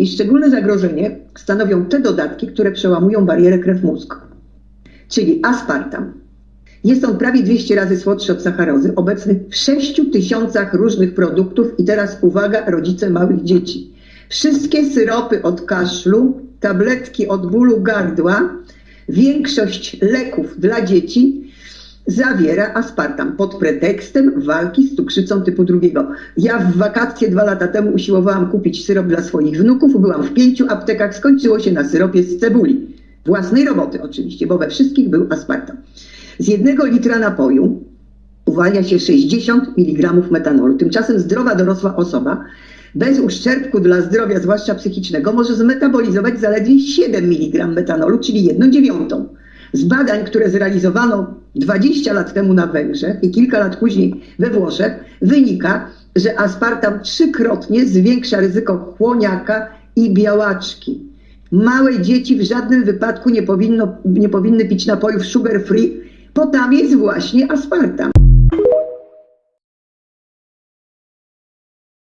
I szczególne zagrożenie stanowią te dodatki, które przełamują barierę krew-mózg, czyli aspartam. Jest on prawie 200 razy słodszy od sacharozy, obecny w 6 tysiącach różnych produktów i teraz uwaga, rodzice małych dzieci. Wszystkie syropy od kaszlu, tabletki od bólu gardła, większość leków dla dzieci zawiera aspartam pod pretekstem walki z cukrzycą typu drugiego. Ja w wakacje dwa lata temu usiłowałam kupić syrop dla swoich wnuków, byłam w pięciu aptekach, skończyło się na syropie z cebuli. Własnej roboty oczywiście, bo we wszystkich był aspartam. Z jednego litra napoju uwalnia się 60 mg metanolu. Tymczasem zdrowa dorosła osoba bez uszczerbku dla zdrowia, zwłaszcza psychicznego, może zmetabolizować zaledwie 7 mg metanolu, czyli 1 dziewiątą. Z badań, które zrealizowano 20 lat temu na Węgrzech i kilka lat później we Włoszech, wynika, że aspartam trzykrotnie zwiększa ryzyko chłoniaka i białaczki. Małe dzieci w żadnym wypadku nie, powinno, nie powinny pić napojów sugar free, bo tam jest właśnie aspartam.